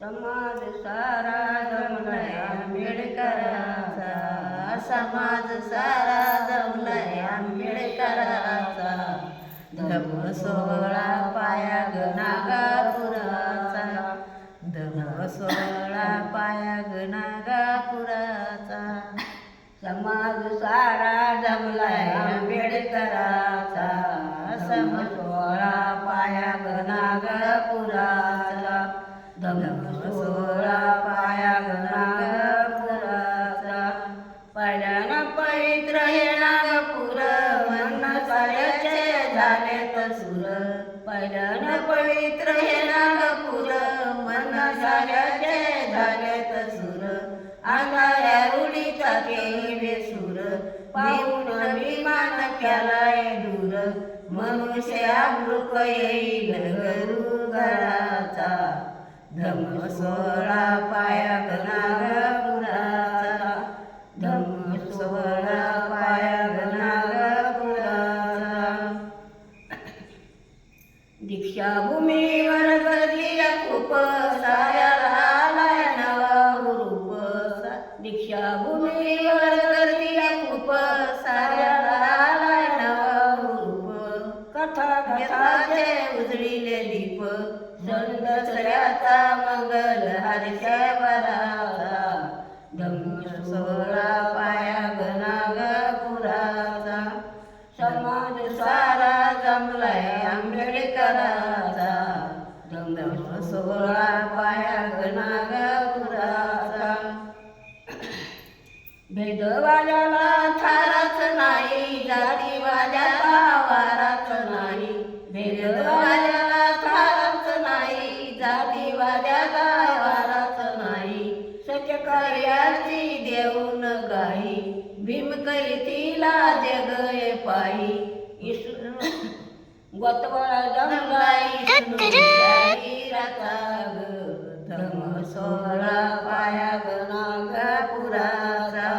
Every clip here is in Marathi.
समाज सारा जमलाय आंबेडकराचा. समाज सारा जमलाय आंबेडकराचा. धम सोहळा पाया ग नागापुराचा. धम सोहळा पाया ग नागापुराचा. समाज सारा जमलाय आंबेडकराचा. सम सोहळा पाया ग नागपुराचा. झाले तसूर पवित्र हे नागपूर मन साऱ्याचे झाले तसूर अंगाया रुढीचा केले सूर पाहून विमान केलाय दूर. मनुष्य अमृत येईल घरू घराचा धम सोळा दीक्षाभूमीवर गर्दी खूप साऱ्याला आलाय नवा रूप दीक्षाभूमीवर गर्दी खूप साऱ्याला आलाय नवा रूप कथा कथाचे उजळीले दीप. सण दसऱ्याचा मंगल हर्षा बराचा आंबेडकराचा धम्म सोहळा पाया गणागपुराचा भेदवाल्याला थाराच नाही जातीवाल्याला वाराच नाही. भेदवाल्याला थाराच नाही जातीवाल्याला वाराच नाही. सचकार्याची देऊन गाई भीम करीतीला जगये पायी. गोतवाळा जमलाय शरीराचा ग धम सोळा पाया ग नागपुराचा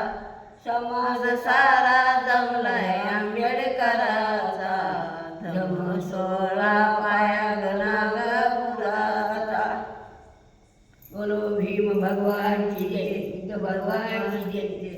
समाज सारा जमलाय आंबेडकराचा धम सोळा पाया ग नागपुराचा बोलो भीम भगवान की जय भगवान की जय.